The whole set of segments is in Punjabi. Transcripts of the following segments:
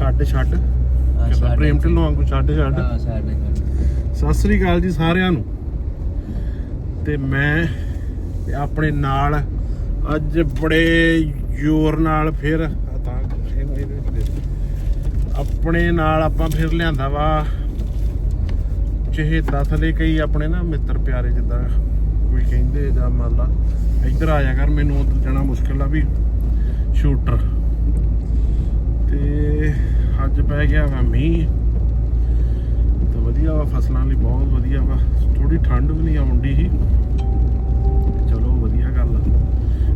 ਛੱਡ ਛੱਡ ਛੱਡ। ਪ੍ਰੇਮ ਢਿੱਲੋਂ ਵਾਂਗੂ ਛੱਡ ਛੱਡ ਹਾਂ ਛੱਡ ਸਤਿ ਸ੍ਰੀ ਅਕਾਲ ਜੀ ਸਾਰਿਆਂ ਨੂੰ ਤੇ ਮੈਂ ਤੇ ਆਪਣੇ ਨਾਲ ਅੱਜ ਬੜੇ ਜ਼ੋਰ ਨਾਲ ਫਿਰ ਆ ਤਾਂ ਇਹਨੂੰ ਇਹਦੇ ਵਿੱਚ ਦੇ ਦਿਓ। ਆਪਣੇ ਨਾਲ ਆਪਾਂ ਫਿਰ ਲਿਆਂਦਾ ਵਾ ਚਹੇਤਾ ਥਲੇ ਕਈ ਆਪਣੇ ਨਾ ਮਿੱਤਰ ਪਿਆਰੇ ਜਿੱਦਾਂ ਕੋਈ ਕਹਿੰਦੇ ਜਾਂ ਮੰਨ ਲਾ ਇੱਧਰ ਆ ਜਾ ਕਰ ਮੈਨੂੰ ਉਧਰ ਜਾਣਾ ਮੁਸ਼ਕਿਲ ਆ ਵੀ ਸ਼ੂਟਰ ਤੇ ਅੱਜ ਪੈ ਗਿਆ ਵਾ ਮੀਂਹ। ਤੇ ਵਧੀਆ ਵਾ ਫਸਲਾਂ ਲਈ ਬਹੁਤ ਵਧੀਆ ਵਾ। ਥੋੜੀ ਠੰਡ ਵੀ ਨਹੀਂ ਆਉਂਦੀ ਸੀ। ਚਲੋ ਵਧੀਆ ਗੱਲ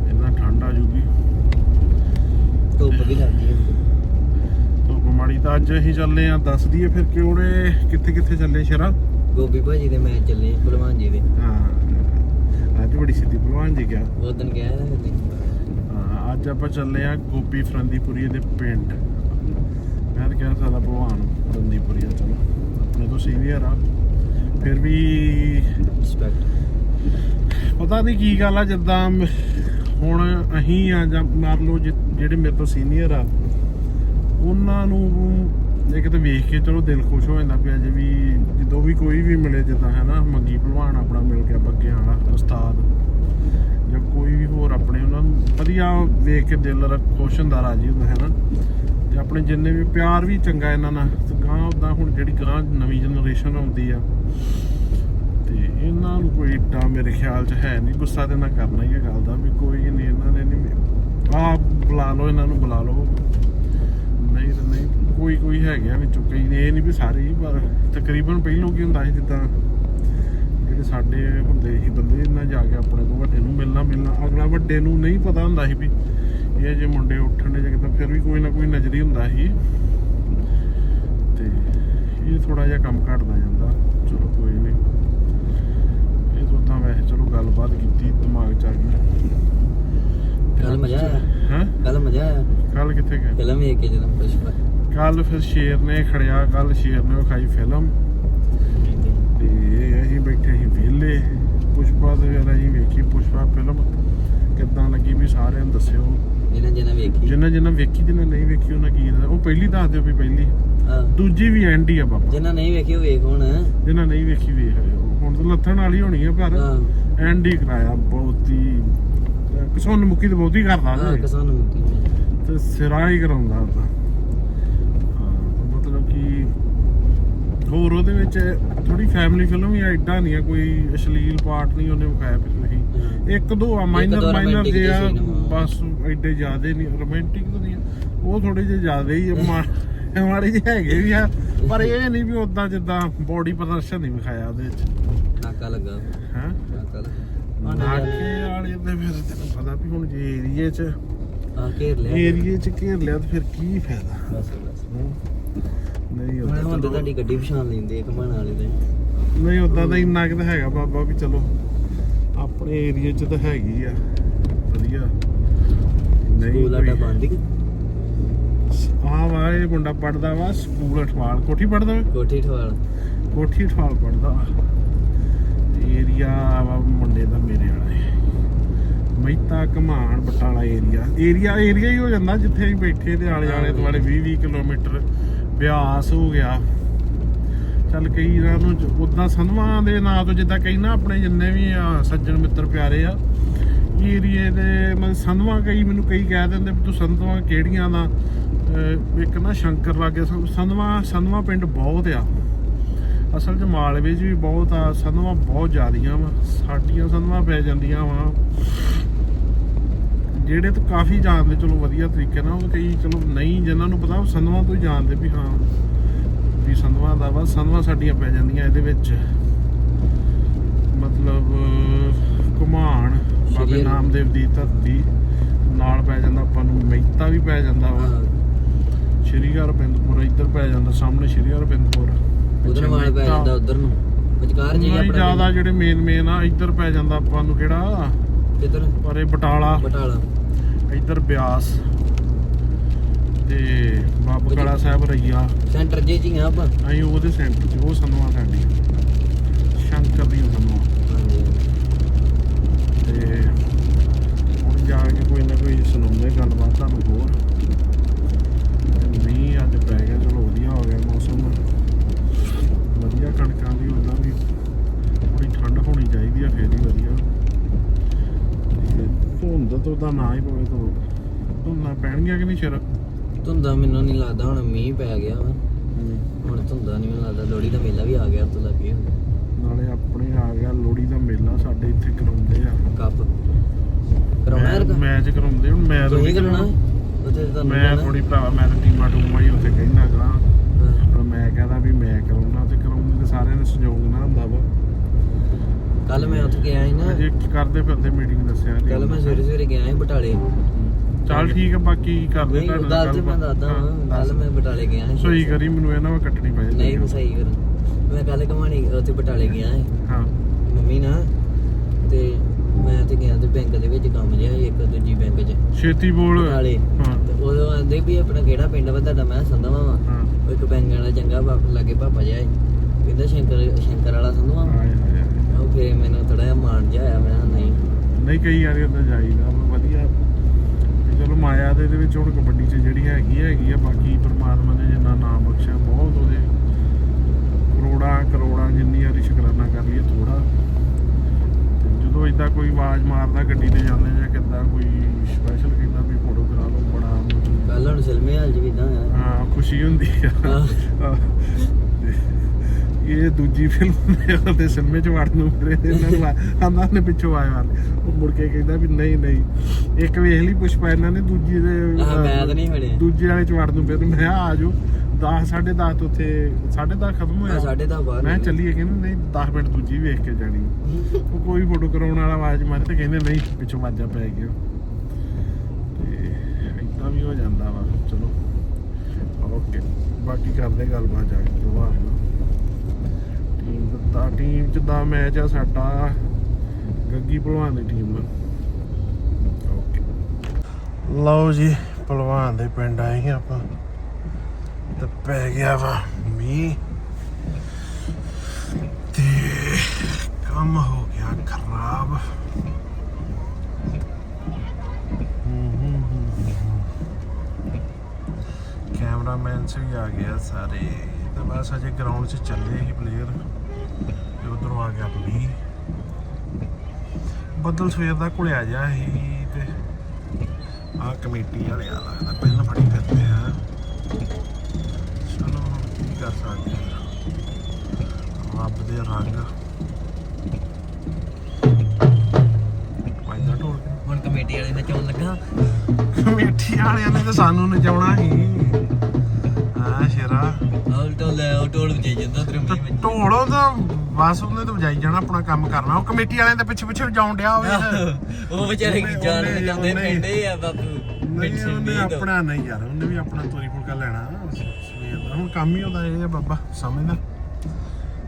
ਇਹਨਾਂ ਠੰਡ ਆ ਜੂਗੀ। ਧੁੱਪ ਵੀ ਲੱਗਦੀ ਹੈ ਧੁੱਪ ਮਾੜੀ ਤਾਂ ਅੱਜ ਅਸੀਂ ਚੱਲੇ ਆ ਦੱਸ ਦਈਏ ਫਿਰ ਕਿਹੜੇ ਕਿੱਥੇ ਕਿੱਥੇ ਚੱਲੇ ਸ਼ਰਾ? ਗੋਬੀ ਭਾਜੀ ਦੇ ਮੈਂ ਚੱਲੇ ਭਲਵਾਨ ਜੀ ਦੇ। ਹਾਂ। ਅੱਜ ਬੜੀ ਸਿੱਧੀ ਭਲਵਾਨ ਜੀ ਗਿਆ। ਉਹ ਦਿਨ ਗਿਆ ਅੱਜ ਆਪਾਂ ਚੱਲੇ ਆ ਗੋਪੀ ਫਰੰਦੀਪੁਰੀ ਦੇ ਪਿੰਡ। ਮੈਂ ਤਾਂ ਕਹਿ ਸਕਦਾ ਭਲਵਾਨ ਫਰੰਦੀਪੁਰੀ ਆ ਚਲੋ। ਆਪਣੇ ਤੋਂ ਸੀਨੀਅਰ ਆ। ਫਿਰ ਵੀ ਰਿਸਪੈਕਟ ਪਤਾ ਨਹੀਂ ਕੀ ਗੱਲ ਆ ਜਿੱਦਾਂ ਹੁਣ ਅਹੀਂ ਆ ਜਾਂ ਮੰਨ ਲਓ ਜਿਹੜੇ ਮੇਰੇ ਤੋਂ ਸੀਨੀਅਰ ਆ ਉਹਨਾਂ ਨੂੰ ਇੱਕ ਤਾਂ ਵੇਖ ਕੇ ਚਲੋ ਦਿਲ ਖੁਸ਼ ਹੋ ਜਾਂਦਾ ਪਿਆ ਜੇ ਵੀ ਜਦੋਂ ਵੀ ਕੋਈ ਵੀ ਮਿਲੇ ਜਿੱਦਾਂ ਹੈ ਨਾ ਮੰਗੀ ਭਲਵਾਨ ਆਪਣਾ ਮਿਲ ਗਿਆ ਬੱਗੇ ਵਾਲਾ ਉਸਤਾਦ। ਜਾਂ ਕੋਈ ਵੀ ਹੋਰ ਆਪਣੇ ਉਹਨਾਂ ਨੂੰ ਵਧੀਆ ਵੇਖ ਕੇ ਦਿਲ ਰ- ਖੁਸ਼ ਹੁੰਦਾ, ਰਾਜੀ ਹੁੰਦਾ, ਹੈ ਨਾ? ਤੇ ਆਪਣੇ ਜਿੰਨੇ ਵੀ ਪਿਆਰ ਵੀ ਚੰਗਾ ਇਹਨਾਂ ਨਾਲ, ਤੇ ਗਾਂ ਉਦਾਂ ਹੁਣ ਜਿਹੜੀ ਗਾਂ ਨਵੀਂ ਜਨਰੇਸ਼ਨ ਆਉਂਦੀ ਆ, ਤੇ ਇਹਨਾਂ ਨੂੰ ਕੋਈ ਇੱਡਾ ਮੇਰੇ ਖਿਆਲ 'ਚ ਹੈ ਨਹੀਂ, ਗੁੱਸਾ ਤੇ ਨਾ ਕਰਨਾ ਹੀ ਹੈ ਗੱਲ ਦਾ, ਵੀ ਕੋਈ ਨਹੀਂ ਇਹਨਾਂ ਨੇ ਨਹੀਂ ਆ ਬੁਲਾ ਲਓ, ਇਹਨਾਂ ਨੂੰ ਬੁਲਾ ਲਓ। ਨਹੀਂ ਤਾਂ ਨਹੀਂ, ਕੋਈ ਕੋਈ ਹੈਗੇ ਆ ਵਿੱਚੋਂ, ਕਈ ਇਹ ਨਹੀਂ ਵੀ ਸਾਰੇ ਹੀ, ਪਰ ਤਕਰੀਬਨ ਪਹਿਲੋਂ ਕੀ ਹੁੰਦਾ ਸੀ ਜਿੱਦਾਂ ਜਿਹੜੇ ਸਾਡੇ ਹੁੰਦੇ ਸੀ ਬੰਦੇ ਇਹਨਾਂ ਜਾ ਕੇ ਆਪਣੇ ਤੋਂ ਵੱਡੇ ਨੂੰ ਮਿਲਣਾ ਮਿਲਣਾ। ਅਗਲਾ ਵੱਡੇ ਨੂੰ ਨਹੀਂ ਪਤਾ ਹੁੰਦਾ ਸੀ ਵੀ ਇਹ ਜੇ ਮੁੰਡੇ ਉੱਠਣ ਦੇ ਜਾਂ ਫਿਰ ਵੀ ਕੋਈ ਨਾ ਕੋਈ ਨਜ਼ਰੀ ਹੁੰਦਾ ਸੀ। ਤੇ ਇਹ ਥੋੜਾ ਜਿਹਾ ਕੰਮ ਘਟਦਾ ਜਾਂਦਾ। ਚਲੋ ਕੋਈ ਨਹੀਂ ਇਹ ਤੋਂ ਤਾਂ ਵੈਸੇ ਚਲੋ ਗੱਲਬਾਤ ਕੀਤੀ ਦਿਮਾਗ ਚ ਆ ਗਈ। ਕੱਲ ਮਜ਼ਾ ਆਇਆ? ਹਾਂ? ਕੱਲ ਮਜ਼ਾ ਆਇਆ? ਕੱਲ ਕਿੱਥੇ ਗਏ? ਫਿਲਮ ਵੇਖ ਕੇ ਜਦੋਂ ਪੁਸ਼ਪਾ ਕੱਲ ਫਿਰ ਸ਼ੇਰ ਨੇ ਖੜਿਆ ਕੱਲ ਸ਼ੇਰ ਨੇ ਵਿਖਾਈ ਫਿਲਮ। ਵਿਹਲੇ ਪੁਸ਼ਪਾ ਦੇ ਫਿਰ ਅਸੀਂ ਵੇਖੀ ਪੁਸ਼ਪਾ ਫਿਲਮ ਕਿੱਦਾਂ ਲੱਗੀ ਵੀ ਸਾਰਿਆਂ ਨੂੰ ਦੱਸਿਓ। ਜਿਹਨਾਂ ਜਿਹਨਾਂ ਵੇਖੀ। ਜਿਨ੍ਹਾਂ ਜਿਨ੍ਹਾਂ ਵੇਖੀ ਜਿਨ੍ਹਾਂ ਨਹੀਂ ਵੇਖੀ ਉਹਨਾਂ ਕੀ। ਉਹ ਪਹਿਲੀ ਦੱਸ ਦਿਓ ਵੀ ਪਹਿਲੀ। ਹਾਂ। ਦੂਜੀ ਵੀ ਐਂਡ ਹੀ ਆ ਬਾਬਾ। ਜਿਹਨਾਂ ਨਹੀਂ ਵੇਖੀ ਉਹ ਵੇਖ ਹੁਣ। ਜਿਨ੍ਹਾਂ ਨਹੀਂ ਵੇਖੀ ਵੇਖ ਲਿਓ ਹੁਣ ਤਾਂ ਲੱਥਣ ਵਾਲੀ ਹੋਣੀ ਆ ਪਰ ਹਾਂ। ਐਂਡ ਹੀ ਕਰਾਇਆ ਬਹੁਤ। ਹੀ ਕਿਸੋਂ ਮੁੱਕੀ ਤੇ ਬਹੁਤ ਹੀ ਕਰਦਾ ਹਾਂ ਨੇ ਕਿਸਾਨ ਮੁਕਤੀ ਤੇ ਸਿਰਾ ਹੀ ਕਰਾਉਂਦਾ ਉਹਦਾ ਹਾਂ ਮਤਲਬ ਕਿ ਹੋਰ ਉਹਦੇ ਵਿੱਚ ਥੋੜੀ ਫੈਮਿਲੀ ਫਿਲਮ ਹੀ ਐਡਾ ਨਹੀਂ ਆ ਕੋਈ ਅਸ਼ਲੀਲ ਪਾਰਟ ਨਹੀਂ ਉਹਨੇ ਵਿਖਾਇਆ ਪਿਛਲੇ ਹੀ। ਇੱਕ ਦੋ ਆ ਮਾਈਨਰ ਮਾਈਨਰ ਜੇ ਆ। ਬਸ ਐਡੇ ਜ਼ਿਆਦੇ ਨਹੀਂ ਰੋਮਾਂਟਿਕ ਤਾਂ ਨਹੀਂ। ਉਹ ਥੋੜੇ ਜਿਹੇ ਜ਼ਿਆਦੇ ਹੀ ਮਾੜੇ ਜਿਹੇ ਹੈਗੇ ਵੀ ਆ। ਪਰ ਇਹ ਨਹੀਂ ਵੀ ਉਦਾਂ ਜਿੱਦਾਂ ਬੋਡੀ ਪ੍ਰਦਰਸ਼ਨ ਨਹੀਂ ਵਿਖਾਇਆ ਉਹਦੇ ਵਿੱਚ। ਨਾਕਾ ਲੱਗਾ। ਹੈ? ਨਾਕਾ ਲੱਗਾ। ਨਾਕੇ ਵਾਲੇ ਦੇ ਫਿਰ ਤੈਨੂੰ ਪਤਾ ਵੀ ਹੁਣ ਜੇ ਏਰੀਏ 'ਚ ਆ ਘੇਰ ਲਿਆ। ਏਰੀਏ 'ਚ ਘੇਰ ਲਿਆ ਤਾਂ ਫਿਰ ਕੀ ਫਾਇਦਾ? ਬਸ ਬਸ। ਨਹੀਂ ਉਦਾਂ ਹੁਣ ਤਾਂ ਚਲੋ। ਤੁਹਾਡੀ ਗੱਡੀ ਪਛਾਣ ਲੈਂਦੇ ਘਮਾਣ ਵਾਲੇ ਦੇ ਨਹੀਂ ਉਦਾਂ ਤਾਂ ਇੰਨਾ ਕਿ ਤਾਂ ਹੈਗਾ ਬਾਬਾ ਵੀ ਚਲੋ ਆਪਣੇ ਏਰੀਏ 'ਚ ਤਾਂ ਹੈਗੀ ਆ ਵਧੀਆ। ਨਹੀਂ ਸਕੂਲ ਆਡਾ ਬੰਦ ਕਿ ਆ ਵਾ ਇਹ ਮੁੰਡਾ ਪੜਦਾ ਵਾ ਸਕੂਲ ਅਠਵਾਲ। ਕੋਠੀ ਪੜਦਾ ਵਾ ਕੋਠੀ ਠਵਾਲ ਕੋਠੀ ਅਠਵਾਲ ਪੜਦਾ ਏਰੀਆ ਵਾ ਮੁੰਡੇ ਦਾ ਮੇਰੇ ਵਾਲਾ। ਮਹਿਤਾ ਕਮਾਨ ਬਟਾਲਾ ਏਰੀਆ ਏਰੀਆ ਏਰੀਆ ਹੀ ਹੋ ਜਾਂਦਾ ਜਿੱਥੇ ਅਸੀਂ ਬੈਠੇ ਤੇ ਆਲੇ ਆਲੇ ਦੁਆਲੇ 20 20 ਕਿਲੋਮੀਟਰ। ਬਿਆਸ ਹੋ ਗਿਆ। ਚੱਲ ਕਈ ਇਹਨਾਂ ਨੂੰ ਉਦਾਂ ਸੰਧਵਾਂ ਦੇ ਨਾਂ ਤੋਂ ਜਿੱਦਾਂ ਕਈ ਨਾ ਆਪਣੇ ਜਿੰਨੇ ਵੀ ਆ ਸੱਜਣ ਮਿੱਤਰ ਪਿਆਰੇ ਆ, ਏਰੀਏ ਦੇ ਮਤਲਬ ਸੰਧਵਾਂ ਕਈ ਮੈਨੂੰ ਕਈ ਕਹਿ ਦਿੰਦੇ ਵੀ ਤੂੰ ਸੰਧਵਾਂ ਕਿਹੜੀਆਂ ਦਾ? ਇੱਕ ਨਾ ਸ਼ੰਕਰ ਲਾਗੇ ਸੰ- ਸੰਧਵਾਂ ਸੰਧਵਾਂ ਪਿੰਡ ਬਹੁਤ ਆ। ਅਸਲ 'ਚ ਮਾਲਵੇ 'ਚ ਵੀ ਬਹੁਤ ਆ। ਸੰਧਵਾਂ ਬਹੁਤ ਜ਼ਿਆਦੀਆਂ ਵਾ। ਸਾਡੀਆਂ ਸੰਧਵਾਂ ਪੈ ਜਾਂਦੀਆਂ ਵਾ। ਜਿਹੜੇ ਤਾਂ ਕਾਫੀ ਜਾਣਦੇ ਚਲੋ ਵਧੀਆ ਤਰੀਕੇ ਨਾਲ ਉਹ ਕਈ ਚਲੋ ਨਹੀਂ ਜਿਨ੍ਹਾਂ ਨੂੰ ਪਤਾ ਉਹ ਸੰਧਵਾਂ ਤੋਂ ਹੀ ਜਾਣਦੇ ਵੀ ਹਾਂ ਵੀ ਸੰਧਵਾਂ ਦਾ ਵਾ ਸੰਧਵਾਂ ਸਾਡੀਆਂ ਪੈ ਜਾਂਦੀਆਂ ਇਹਦੇ ਵਿੱਚ। ਮਤਲਬ ਕੁਮਾਨ ਬਾਬੇ ਨਾਮਦੇਵ ਦੀ ਧਰਤੀ ਨਾਲ ਪੈ ਜਾਂਦਾ ਆਪਾਂ ਨੂੰ ਮਹਿਤਾ ਵੀ ਪੈ ਜਾਂਦਾ ਵਾ। ਸ਼੍ਰੀ ਹਰਬਿੰਦਪੁਰ ਇੱਧਰ ਪੈ ਜਾਂਦਾ ਸਾਹਮਣੇ ਸ਼੍ਰੀ ਹਰਬਿੰਦਪੁਰ। ਉਧਰ ਵਾਲ ਪੈ ਜਾਂਦਾ ਉਧਰ ਨੂੰ। ਵਿਚਕਾਰ ਜੇ ਨਹੀਂ ਜ਼ਿਆਦਾ ਜਿਹੜੇ ਮੇਨ ਮੇਨ ਆ ਇੱਧਰ ਪੈ ਜਾਂਦਾ ਆਪਾਂ ਨੂੰ ਕਿਹੜਾ? ਕਿੱਧਰ? ਪਰ ਬਟਾਲਾ। ਬਟਾਲਾ। ਇੱਧਰ ਬਿਆਸ ਤੇ ਬਾਬਾ ਕਲਾ ਸਾਹਿਬ ਰਈਆ। ਸੈਂਟਰ ਜੇ ਜੀ ਆ ਆਪਾਂ। ਅਸੀਂ ਉਹਦੇ ਸੈਂਟਰ 'ਚ ਉਹ ਸੰਨਵਾ ਸਾਡੀ ਸ਼ੰਕਰ ਦੀ ਸੰਨਵਾ ਤੇ ਹੁਣ ਜਾ ਕੇ ਕੋਈ ਨਾ ਕੋਈ ਸੁਣਾਉਂਦੇ ਗੱਲਬਾਤ ਤੁਹਾਨੂੰ ਹੋਰ ਤੇ ਮੀਂਹ ਅੱਜ ਪੈ ਉਹਦਾ ਨਾਂ ਹੀ ਪਵੇ ਤੋ ਧੁੰਨਾ ਪੈਣਗੀਆਂ ਕਿ ਨਹੀਂ ਸ਼ਰ? ਧੁੰਦਾ ਮੈਨੂੰ ਨਹੀਂ ਲੱਗਦਾ ਹੁਣ ਮੀਂਹ ਪੈ ਗਿਆ ਵਾ। ਹੁਣ ਧੁੰਦਾ ਨਹੀਂ ਮੈਨੂੰ ਲੱਗਦਾ ਲੋਹੜੀ ਦਾ ਮੇਲਾ ਵੀ ਆ ਗਿਆ ਤੋਂ ਲੱਗੇ ਨਾਲੇ ਆਪਣੇ ਆ ਗਿਆ ਲੋਹੜੀ ਦਾ ਮੇਲਾ ਸਾਡੇ ਇੱਥੇ ਕਰਾਉਂਦੇ ਆ। ਕੱਪ। ਕਰਾਉਣਾ ਯਾਰ ਮੈਚ ਕਰਾਉਂਦੇ ਹੁਣ ਮੈਂ ਤਾਂ ਨਹੀਂ ਕਰਾਉਣਾ? ਕਰਾਉਣਾ। ਮੈਂ ਥੋੜੀ ਭਰਾ ਮੈਂ ਤਾਂ ਟੀਮਾਂ ਟੂਮਾਂ ਹੀ ਉੱਥੇ ਕਹਿਣਾ ਕਰਾਂ। ਪਰ ਮੈਂ ਕਹਦਾ ਵੀ ਮੈਂ ਕਰਾਉਣਾ ਤੇ ਕਰਾਉਂਦੇ ਤੇ ਸਾਰਿਆਂ ਨੇ ਸਹਿਯੋਗ ਨਾ ਹੁੰਦਾ ਵਾ। ਕੱਲ ਮੈਂ ਉੱਥੇ ਗਿਆ ਸੀ ਨਾ। ਅਜੇ ਕਰਦੇ ਫਿਰਦੇ ਮੀਟਿੰਗ ਦੱਸਿਆ। ਕੱਲ ਮੈਂ ਸਵੇਰੇ ਸਵੇਰੇ ਗਿਆ ਸੀ ਬਟਾਲੇ। ਚੱਲ ਠੀਕ ਆ ਬਾਕੀ ਕਰਦੇ ਨਹੀਂ ਤੁਹਾਡੇ ਗੱਲ ਤੇ ਮੈਂ ਗੱਲਬਾਤ। ਦੱਸਦਾ ਹਾਂ, ਹਾਂ ਦੱਸ। ਕੱਲ ਮੈਂ ਬਟਾਲੇ ਗਿਆ ਸੀ। ਸੋਈ ਕਰੀ ਮੈਨੂੰ ਇਹਨਾਂ ਵਾ ਕੱਟਣੀ ਪੈ ਜਾਂਦੀ ਨਹੀਂ ਸਹੀ ਕਰ। ਮੈਂ ਕੱਲ ਕਮਾਣੀ ਉੱਥੇ ਬਟਾਲੇ ਗਿਆ ਸੀ। ਹਾਂ। ਮੰਮੀ ਨਾ ਤੇ ਮੈਂ ਤੇ ਗਿਆ ਤੇ ਬੈਂਕ ਦੇ ਵਿੱਚ ਕੰਮ ਜਿਹਾ ਸੀ ਇੱਕ ਦੂਜੀ ਬੈਂਕ 'ਚ। ਛੇਤੀ ਬੋਲ। ਬਟਾਲੇ। ਹਾਂ। ਤੇ ਉਦੋਂ ਆਂਦੇ ਵੀ ਆਪਣਾ ਕਿਹੜਾ ਪਿੰਡ ਵਾ ਤੁਹਾਡਾ? ਮੈਂ ਸੰਧਵਾ ਵਾ। ਹਾਂ। ਉਹ ਇੱਕ ਬੈਂਕ ਵਾਲਾ ਚੰਗਾ ਬਾਪ ਲਾਗੇ ਪਾਪਾ ਜਿਹਾ ਸੀ। ਕਹਿੰਦਾ ਸ਼ੰਕਰ ਸ਼ੰਕਰ ਵਾਲਾ ਸੰਧਵਾ ਵਾ। ਉਹ ਫੇਰ ਮੈਨੂੰ ਥੋੜਾ ਜਿਹਾ ਮਾਣ ਜਿਹਾ ਆਇਆ ਮੈਂ ਕਿਹਾ ਨਹੀਂ। ਨਹੀਂ ਕਈ ਵਾਰੀ ਉਦਾਂ ਜਾਈਦਾ ਵਾ, ਵਧੀਆ। ਤੇ ਚਲੋ ਮਾਇਆ ਦੇ ਦੇ ਵਿੱਚ ਹੁਣ ਕਬੱਡੀ 'ਚ ਜਿਹੜੀ ਹੈਗੀ ਆ, ਹੈਗੀ ਆ ਬਾਕੀ ਪ੍ਰਮਾਤਮਾ ਨੇ ਜਿੰਨਾ ਨਾਮ ਬਖਸ਼ਿਆ ਬਹੁਤ ਉਹਦੇ ਕਰੋੜਾਂ ਕਰੋੜਾਂ ਜਿੰਨੀ ਵਾਰੀ ਸ਼ੁਕਰਾਨਾ ਕਰ ਲਈਏ ਥੋੜਾ ਜਦੋਂ ਇਦਾਂ ਕੋਈ ਆਵਾਜ਼ ਮਾਰਦਾ ਗੱਡੀ ਤੇ ਜਾਂਦੇ ਜਾਂ ਕਿੱਦਾਂ ਕੋਈ ਸਪੈਸ਼ਲ ਕਹਿੰਦਾ ਵੀ ਫੋਟੋ ਕਰਾ ਲਓ ਬੜਾ ਮਤਲਬ ਕੱਲ ਹੁਣ ਸਿਲਮੇ ਹਾਲ ਚ ਵੀ ਇਦਾਂ ਆ ਹਾਂ ਖੁਸ਼ੀ ਹੁੰਦੀ ਆ। ਇਹ ਦੂਜੀ ਫਿਲਮ ਦੇ ਸਿਨੇਮੇ ਚ ਵੜਨ ਨੂੰ ਫਿਰੇ ਤੇ ਇਹਨਾਂ ਨੂੰ ਆਂਦਾ ਨੇ ਪਿੱਛੋਂ ਆਇਆ ਉਹ ਮੁੜ ਕੇ ਕਹਿੰਦਾ ਵੀ ਨਹੀਂ ਨਹੀਂ। ਇੱਕ ਵੇਖ ਲਈ ਪੁਸ਼ਪਾ ਇਹਨਾਂ ਨੇ ਦੂਜੀ ਦੇ ਮੈਂ ਤਾਂ ਨਹੀਂ ਫੜਿਆ ਦੂਜੇ ਵਾਲੇ ਚ ਵੜਨ ਨੂੰ ਫਿਰ ਮੈਂ ਆ ਜਾਓ। 10 10:30 ਤੋਂ ਉੱਥੇ 10:30 ਖਤਮ ਹੋਇਆ। ਸਾਢੇ ਦਸ ਬਾਹਰ ਮੈਂ। ਚੱਲੀਏ ਕਹਿੰਦੇ ਨਹੀਂ 10 ਮਿੰਟ ਦੂਜੀ ਵੇਖ ਕੇ ਜਾਣੀ। ਉਹ ਕੋਈ ਫੋਟੋ ਕਰਾਉਣ ਵਾਲਾ ਆਵਾਜ਼ ਮਾਰੇ ਤੇ ਕਹਿੰਦੇ ਨਹੀਂ ਪਿੱਛੋਂ ਵਾਜਾ ਪੈ ਗਿਆ। ਤੇ ਇਦਾਂ ਵੀ ਹੋ ਜਾਂਦਾ ਵਾ। ਚਲੋ। ਓਕੇ। ਬਾਕੀ ਕਰਦੇ ਗੱਲਬਾਤ ਜਾ ਕੇ। ਜਵਾਬ ਨਾਲ ਟੀਮ ਚ ਦਾ ਮੈਚ ਆ ਸਾਡਾ ਗੱਗੀ ਭਲਵਾਨ ਦੀ ਟੀਮ ਓਕੇ ਲਓ ਜੀ, ਭਲਵਾਨ ਦੇ ਪਿੰਡ ਆਏ ਹਾਂ ਆਪਾਂ। ਤੇ ਪੈ ਗਿਆ ਵਾ ਮੀਂਹ। ਤੇ ਕੰਮ ਹੋ ਗਿਆ ਖਰਾਬ। ਕੈਮਰਾਮੈਨ ਸੇ ਵੀ ਆ ਗਿਆ ਸਾਰੇ। ਤੇ ਬਸ ਅਜੇ ਗਰਾਊਂਡ 'ਚ ਚੱਲੇ ਹੀ ਪਲੇਅਰ ਤੇ ਉਧਰੋਂ ਆ ਗਿਆ ਮੀਂਹ ਬੱਦਲ ਸਵੇਰ ਦਾ ਘੁਲਿਆ ਜਾ ਸੀ ਤੇ ਆ ਕਮੇਟੀ ਵਾਲੇ ਆ ਲੱਗਦਾ ਪੈਨ ਫੜੀ ਫਿਰਦੇ ਆ। ਚਲੋ ਕੀ ਕਰ ਸਕਦੇ ਹਾਂ ਰੱਬ ਦੇ ਰੰਗ। ਵਾਇਦਾ ਢੋਲ। ਹੁਣ ਕਮੇਟੀ ਵਾਲੇ ਨਚਾਉਣ ਲੱਗਾ। ਕਮੇਟੀ ਵਾਲਿਆਂ ਨੇ ਤਾਂ ਸਾਨੂੰ ਨਚਾਉਣਾ ਸੀ। ਹਾਂ ਸ਼ੇਰਾ। ਢੋਲ ਉਹ ਢੋਲ ਵਜਾਈ ਜਾਂਦਾ ਤੇਰੇ ਤੇ ਮੀਂਹ ਵਿੱਚ। ਢੋਲੋਂ ਤਾਂ ਬਸ ਉਹਨੇ ਤਾਂ ਵਜਾਈ ਜਾਣਾ ਆਪਣਾ ਕੰਮ ਕਰਨਾ। ਉਹ ਕਮੇਟੀ ਵਾਲਿਆਂ ਦੇ ਪਿੱਛੇ ਪਿੱਛੇ ਵਜਾਉਣ ਡਿਆ ਹੋਵੇ। ਉਹ ਵਿਚਾਰੇ ਉਹਨੇ- ਜਾਨ ਉਹਨੇ- ਜਾਂਦੇ ਪਿੰਡੇ ਆ ਬਾਪੂ ਨਹੀਂ ਪਿੰਡ ਉਹਨੇ ਤੋਂ। ਆਪਣਾ ਨਹੀਂ ਯਾਰ ਉਹਨੇ ਵੀ ਆਪਣਾ ਤੋਰੀ ਫੁਲਕਾ ਲੈਣਾ। ਸਵੇਰ ਦਾ। ਹੁਣ ਕੰਮ ਹੀ ਉਹਦਾ ਇਹ ਆ ਬਾਬਾ ਸਮਝਦਾ।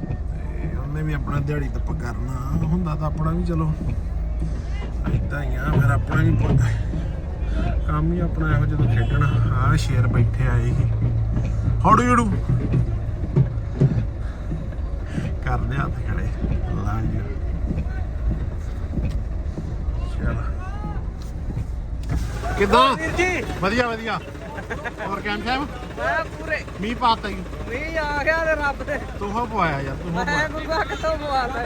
ਤੇ ਉਹਨੇ ਵੀ ਆਪਣਾ ਦਿਹਾੜੀ ਤੱਪ ਕਰਨਾ। ਹੁੰਦਾ ਤਾਂ ਆਪਣਾ ਵੀ ਚਲੋ। ਏਦਾਂ ਹੀ ਆ ਫਿਰ ਆਪਣਾ ਵੀ ਕੰਮ ਹੀ ਆਪਣਾ ਇਹੋ ਜਦੋਂ ਖੇਡਣਾ। ਆਹ ਸ਼ੇਰ ਬੈਠੇ ਆਏ ਸੀ। ਹੜੂ ਹੜੂ ਕਰਦੇ ਹੱਥ ਖੜੇ। ਲਾ ਜੀ। ਚਲ। ਕਿਦਾਂ? ਵਧੀਆ ਵਧੀਆ। ਹੋਰ ਕੈਮ ਸਾਹਿਬ? ਮੈਂ ਪੂਰੇ। ਮੀਂਹ ਪਾਤਾ ਜੀ। ਨਹੀਂ ਆ ਗਿਆ ਤੇ ਰੱਬ ਦੇ। ਤੂੰ ਹੋ ਪਵਾਇਆ ਯਾਰ ਤੂੰ ਹੋ ਮੈਂ ਗੁਰੂਆ ਕਿੱਥੋਂ ਪਵਾਤਾ।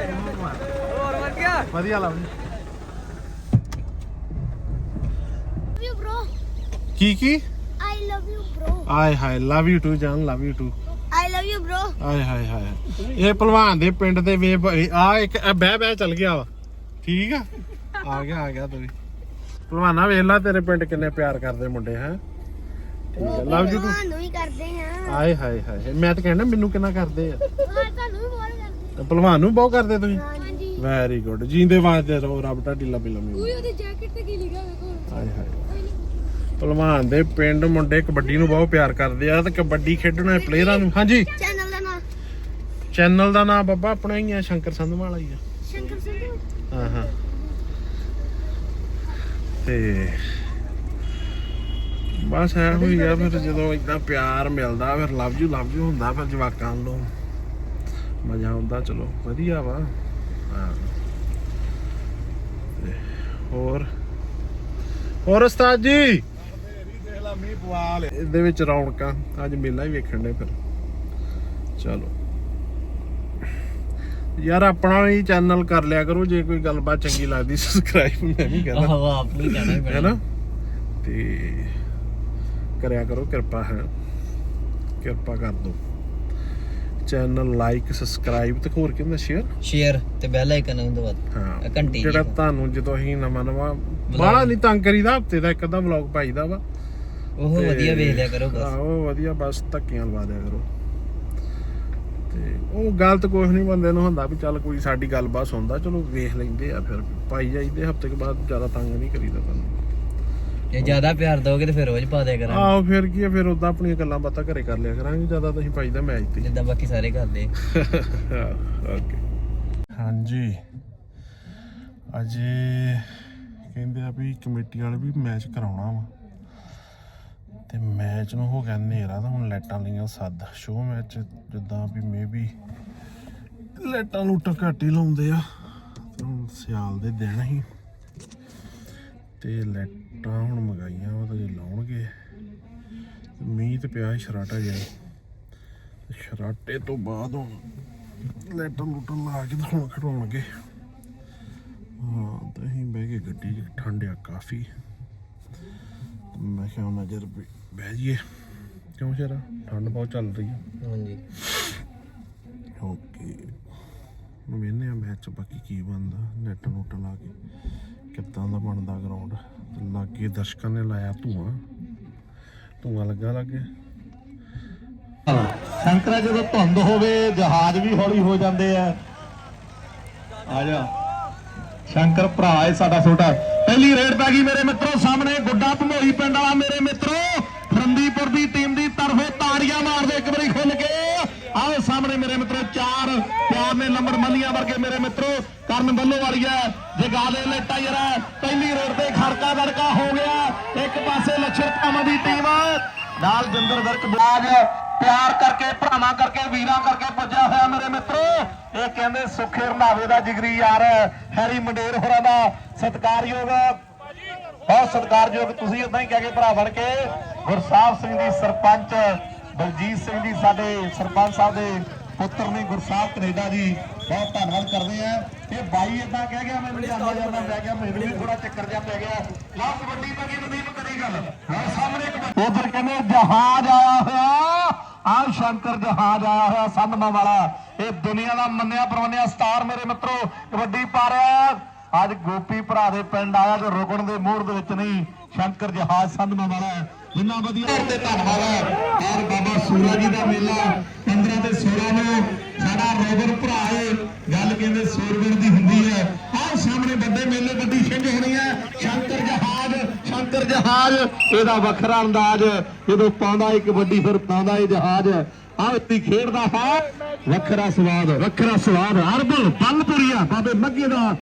ਹੋਰ ਵਧੀਆ? ਵਧੀਆ ਲੱਭ. ਕੀ ਕੀ? You, bro. ਆਏ ਹਾਏ ਲਵ ਯੂ ਟੂ ਜਾਨ love you too I love you, bro. ਆਏ ਹਾਏ ਹਾਏ ਇਹ ਭਲਵਾਨ ਦੇ ਪਿੰਡ ਦੇ ਵੇ ਆ ਇੱਕ ਇਹ ਬਹਿ ਬਹਿ ਚੱਲ ਗਿਆ ਵਾ। ਠੀਕ ਆ? ਆ ਗਿਆ ਆ ਗਿਆ ਤੂੰ ਵੀ। ਭਲਵਾਨਾ ਵੇਖ ਲੈ ਤੇਰੇ ਪਿੰਡ ਕਿੰਨੇ ਪਿਆਰ ਕਰਦੇ ਮੁੰਡੇ ਹੈ। ਠੀਕ ਆ ਲਵ ਯੂ ਟੂ ਤੁਹਾਨੂੰ ਹੀ ਕਰਦੇ ਹਾਂ। ਆਏ ਹਾਏ ਹਾਏ ਮੈਂ ਤਾਂ ਕਹਿੰਦਾ ਮੈਨੂੰ ਕਿੰਨਾ ਕਰਦੇ ਆ। ਹਾਂ ਤੁਹਾਨੂੰ ਵੀ ਬਹੁਤ ਕਰਦੇ। ਤੇ ਭਲਵਾਨ ਨੂੰ ਬਹੁਤ ਕਰਦੇ ਤੁਸੀਂ। ਹਾਂਜੀ। ਵੈਰੀ ਗੁੱਡ ਜੀਂਦੇ ਵਾਸਤੇ ਰਹੋ ਰੱਬ ਤੁਹਾਡੀ ਲੰਬੀ ਲੰਬੀ ਕੋਈ ਉਹਦੀ ਜੈਕਟ ਤੇ ਕੀ ਲਿਖਿਆ ਵੇਖੋ ਹਾਏ। ਹਾਏ ਭਲਵਾਨ ਦੇ ਪਿੰਡ ਮੁੰਡੇ ਕਬੱਡੀ ਨੂੰ ਬਹੁਤ ਪਿਆਰ ਕਰਦੇ ਆ ਤੇ ਕਬੱਡੀ ਖੇਡਣਾ ਪਲੇਅਰਾਂ ਨੂੰ। ਹਾਂਜੀ। ਚੈਨਲ ਦਾ ਨਾਮ। ਚੈਨਲ ਦਾ ਨਾਮ ਬੱਬਾ ਆਪਣਾ ਹੀ ਆ ਸ਼ੰਕਰ ਸੰਧਵਾਲਾ ਹੀ ਆ। ਸ਼ੰਕਰ ਸਿੰਘ ਹਾਂ ਹਾਂ। ਤੇ ਬਸ ਐ ਹੋਈ ਆ ਫਿਰ ਜਦੋਂ ਇਦਾਂ ਪਿਆਰ ਮਿਲਦਾ ਫਿਰ ਲਵ ਯੂ ਲਵ ਯੂ ਹੁੰਦਾ ਫਿਰ ਜਵਾਕਾਂ ਨੂੰ ਮਜ਼ਾ ਆਉਂਦਾ ਚਲੋ ਵਧੀਆ ਵਾ। ਹੋਰ? ਹੋਰ ਉਸਤਾਦ ਜੀ? ਇਹਦੇ ਵਿੱਚ ਰੌਣਕਾਂ ਅੱਜ ਮੇਲਾ ਹੀ ਵੇਖਣ ਦੇ ਫਿਰ। ਚਲੋ। ਯਾਰ ਆਪਣਾ ਵੀ ਚੈਨਲ ਕਰ ਲਿਆ ਕਰੋ ਜੇ ਕੋਈ ਗੱਲਬਾਤ ਚੰਗੀ ਲੱਗਦੀ ਸਬਸਕ੍ਰਾਈਬ ਮੈਂ ਵੀ ਕਹਿੰਦਾ ਆਹੋ ਆਪ ਨੂੰ ਕਹਿਣਾ ਹੀ ਪੈਣਾ। ਹੈਨਾ? ਤੇ ਕਰਿਆ ਕਰੋ ਕਿਰਪਾ ਹੈ। ਕਿਰਪਾ ਕਰ ਦਿਓ। ਚੈਨਲ ਲਾਈਕ ਸਬਸਕ੍ਰਾਈਬ ਤੇ ਹੋਰ ਕਿੰਨਾ ਸ਼ੇਅਰ ਸ਼ੇਅਰ ਤੇ ਬੈਲ ਆਈਕਨ ਨੂੰ ਦਬਾ ਦਿਓ। ਹਾਂ। ਘੰਟੀ ਜਿਹੜਾ। ਤੁਹਾਨੂੰ ਜਦੋਂ ਅਸੀਂ ਨਵਾਂ ਨਵਾਂ ਬਾਹਲਾ ਨਹੀਂ ਤੰਗ ਕਰੀਦਾ ਹਫ਼ਤੇ ਦਾ ਇੱਕ ਅੱਧਾ ਵਲੌਗ ਪਾਈਦਾ ਵਾ। ਉਹ ਤੇ- ਵਧੀਆ ਵੇਖ ਲਿਆ ਕਰੋ ਬਸ। ਆਹੋ ਵਧੀਆ ਬਸ ਧੱਕੀਆਂ ਲਵਾ ਦਿਆ ਕਰੋ। ਤੇ ਉਹ ਗਲਤ ਕੁਝ ਨਹੀਂ ਬੰਦੇ ਨੂੰ ਹੁੰਦਾ ਵੀ ਚੱਲ ਕੋਈ ਸਾਡੀ ਗੱਲਬਾਤ ਸੁਣਦਾ ਚਲੋ ਵੇਖ ਲੈਂਦੇ ਆ ਫਿਰ ਪਾਈ ਜਾਈਦੇ ਹਫ਼ਤੇ ਕੇ ਬਾਅਦ ਜ਼ਿਆਦਾ ਤੰਗ ਨਹੀਂ ਕਰੀਦਾ ਤੁਹਾਨੂੰ ਜੇ ਜ਼ਿਆਦਾ ਪਿਆਰ ਦੋਗੇ ਤੇ ਫਿਰ ਰੋਜ਼ ਪਾ ਦਿਆ ਕਰਾਂਗੇ। ਆਹੋ ਫਿਰ ਕੀ ਆ ਫਿਰ ਉਦਾਂ ਆਪਣੀਆਂ ਗੱਲਾਂ ਬਾਤਾਂ ਘਰੇ ਕਰ ਲਿਆ ਕਰਾਂਗੇ ਜ਼ਿਆਦਾ ਤਾਂ ਅਸੀਂ ਪਾਈਦਾ ਮੈਚ ਤੇ ਜਿੱਦਾਂ ਬਾਕੀ ਸਾਰੇ ਕਰਦੇ। ਓਕੇ। ਹਾਂਜੀ। ਅਜੇ ਕਹਿੰਦੇ ਆ ਵੀ ਕਮੇਟੀ ਵਾਲੇ ਵੀ ਮੈਚ ਕਰਾਉਣਾ ਵਾ। ਤੇ ਮੈਚ ਨੂੰ ਹੋ ਗਿਆ ਹਨੇਰਾ ਤਾਂ ਹੁਣ ਲਾਈਟਾਂ ਲਈਆਂ ਸੱਦ। ਸ਼ੋਅ ਮੈਚ ਜਿੱਦਾਂ ਵੀ ਮੇਬੀ ਲਾਈਟਾਂ ਲੂਟਾਂ ਘੱਟ ਹੀ ਲਾਉਂਦੇ ਆ। ਤੇ ਹੁਣ ਸਿਆਲ ਦੇ ਦਿਨ ਹੀ। ਤੇ ਲਾਈਟਾਂ ਹੁਣ ਮਗਾਈਆਂ ਵਾ ਤਾਂ ਜੇ ਲਾਉਣਗੇ ਮੀਂਹ ਤੇ ਪਿਆ ਸੀ ਸ਼ਰਾਟਾ ਜਿਹਾ। ਸ਼ਰਾਟੇ ਤੋਂ ਬਾਅਦ ਹੁਣ ਲਾਈਟਾਂ ਲੂਟਾਂ ਲਾ ਕੇ ਤਾਂ ਹੁਣ ਖੜਾਉਣਗੇ। ਹਾਂ, ਤਾਂ ਅਸੀਂ ਬਹਿ ਕੇ ਗੱਡੀ 'ਚ ਠੰਡ ਆ ਕਾਫੀ। ਮੈਂ ਕਿਹਾ ਉਹਨਾਂ ਜਰ ਬਹਿ ਜਾਈਏ। ਕਿਉਂ ਸ਼ਰਾ ਠੰਡ ਬਹੁਤ ਚੱਲ ਰਹੀ ਹੈ ਹਾਂਜੀ। ਓਕੇ ਹੁਣ ਵੇਖਦੇ ਆ ਮੈਚ ਬਾਕੀ ਕੀ ਬਣਦਾ। ਨੈਟ ਨੋਟ ਲਾ ਕੇ ਕਿੱਦਾਂ ਦਾ ਬਣਦਾ ਗਰਾਊਂਡ ਲਾਗੇ ਦਰਸ਼ਕਾਂ ਨੇ ਲਾਇਆ ਧੂਆਂ। ਧੂਆਂ ਲੱਗਾ ਲੱਗੇ ਸ਼ੰਕਰਾ ਜਦੋਂ ਧੁੰਦ ਹੋਵੇ ਜਹਾਜ਼ ਵੀ ਹੌਲੀ ਹੋ ਜਾਂਦੇ ਆ। ਆ ਜਾ। ਸ਼ੰਕਰ ਭਰਾ ਹੈ ਸਾਡਾ ਛੋਟਾ। ਪਹਿਲੀ ਰੇਡ ਪੈ ਗਈ ਮੇਰੇ ਮਿੱਤਰੋ ਸਾਹਮਣੇ ਗੁੱਡਾ ਭਮੋਈ ਪਿੰਡ ਵਾਲਾ ਮੇਰੇ ਮਿੱਤਰੋ। ਦੀ ਟੀਮ ਦੀ ਤਰਫੋਂ ਤਾੜੀਆਂ ਮਾਰਦੇ ਇੱਕ ਵਾਰੀ ਖੁੱਲ ਕੇ। ਆਓ ਸਾਹਮਣੇ ਮੇਰੇ ਮਿੱਤਰੋ ਚਾਰ ਪਿਆਰ ਨੇ ਨੰਬਰ ਮੱਲੀਆਂ ਵਰਗੇ ਮੇਰੇ ਮਿੱਤਰੋ। ਕਰਨ ਵੱਲੋਂ ਵਾਲੀ ਹੈ। ਜਗਾ ਲੈ ਟਾਇਰ ਹੈ। ਪਹਿਲੀ ਰੇਡ ਤੇ ਖੜਕਾ ਦੜਕਾ ਹੋ ਗਿਆ। ਇੱਕ ਪਾਸੇ ਲੱਛਰ ਭਾਵਾਂ ਦੀ ਟੀਮ ਨਾਲ ਜਿੰਦਰ ਵਰਕ ਬਾਜ ਪਿਆਰ ਕਰਕੇ, ਭਰਾਵਾਂ ਕਰਕੇ, ਵੀਰਾਂ ਕਰਕੇ ਪੁੱਜਿਆ ਹੋਇਆ ਮੇਰੇ ਮਿੱਤਰੋ। ਇਹ ਕਹਿੰਦੇ ਸੁਖੇ ਰੰਧਾਵੇ ਦਾ ਜਿਗਰੀ ਯਾਰ ਹੈਰੀ ਮੰਡੇਰ ਹੋਰਾਂ ਦਾ ਸਤਿਕਾਰਯੋਗ ਬਹੁਤ ਸਤਿਕਾਰਯੋਗ ਤੁਸੀਂ ਇਦਾਂ ਹੀ ਕਹਿ ਕੇ ਭਰਾ ਬਣ ਕੇ ਗੁਰਸਾਹਿਬ ਸਿੰਘ ਜੀ ਸਰਪੰਚ ਬਲਜੀਤ ਸਿੰਘ ਜੀ ਸਾਡੇ ਸਰਪੰਚ ਸਾਹਿਬ ਦੇ ਪੁੱਤਰ ਨੇ ਗੁਰਸਾਹਿਬ ਕੈਨੇਡਾ ਜੀ, ਬਹੁਤ ਧੰਨਵਾਦ ਕਰਦੇ ਆ। ਇਹ ਬਾਈ ਇਦਾਂ ਕਹਿ ਗਿਆ, ਮੈਨੂੰ ਜਾਂਦਾ ਜਾਂਦਾ ਪੈ ਗਿਆ, ਮੈਨੂੰ ਵੀ ਥੋੜਾ ਚੱਕਰ ਜਿਹਾ ਪੈ ਗਿਆ। ਲਓ ਕਬੱਡੀ ਪਾ ਕੇ ਨਦੀਪ ਕਰੀ ਗੱਲ। ਲਓ ਸਾਹਮਣੇ ਉਧਰ ਕਹਿੰਦੇ ਜਹਾਜ਼ ਆਇਆ ਹੋਇਆ? ਆ ਸ਼ੰਕਰ ਜਹਾਜ਼ ਆਇਆ ਹੋਇਆ, ਸੰਧਮਾ ਵਾਲਾ। ਇਹ ਦੁਨੀਆ ਦਾ ਮੰਨਿਆ ਪਰਵੰਨਿਆ ਸਟਾਰ ਮੇਰੇ ਮਿੱਤਰੋ, ਕਬੱਡੀ ਪਾ ਰਿਹਾ। ਅੱਜ ਗੋਪੀ ਭਰਾ ਦੇ ਪਿੰਡ ਆਇਆ ਤੇ ਰੁਕਣ ਦੇ ਮੋੜ ਦੇ ਵਿੱਚ ਨਹੀਂ। ਸ਼ੰਕਰ ਜਹਾਜ਼ ਸੰਧਮਾ ਵਾਲਾ ਜਿੰਨਾ ਵਧੀਆ ਤੇ ਧੰਨਵਾਦ ਹੈ। ਔਰ ਬਾਬਾ ਸੂਰਾ ਜੀ ਦਾ ਮੇਲਾ 15 ਤੇ 16 ਨੂੰ ਸਾਡਾ ਰੋਬਰ ਭਰਾ ਹੈ ਗੱਲ ਕਹਿੰਦੇ ਸੂਰਵੀਰ ਦੀ ਹੁੰਦੀ ਹੈ। ਆਹ ਸਾਹਮਣੇ ਵੱਡੇ ਮੇਲੇ ਵੱਡੀ ਛਿੰਝ ਹੋਣੀ ਹੈ। ਸ਼ੰਕਰ ਜਹਾਜ਼ ਸ਼ੰਕਰ ਜਹਾਜ਼। ਇਹਦਾ ਵੱਖਰਾ ਅੰਦਾਜ਼ ਜਦੋਂ ਪਾਉਂਦਾ ਇੱਕ ਵੱਡੀ, ਫਿਰ ਪਾਉਂਦਾ ਇਹ ਜਹਾਜ਼ ਆਹ ਇੱਤੀ ਖੇਡਦਾ ਹੈ। ਵੱਖਰਾ ਸਵਾਦ ਵੱਖਰਾ ਸਵਾਦ। ਹਰਬਲ ਬਲਪੁਰੀਆ, ਬਾਬੇ ਮੱਗੇ ਦਾ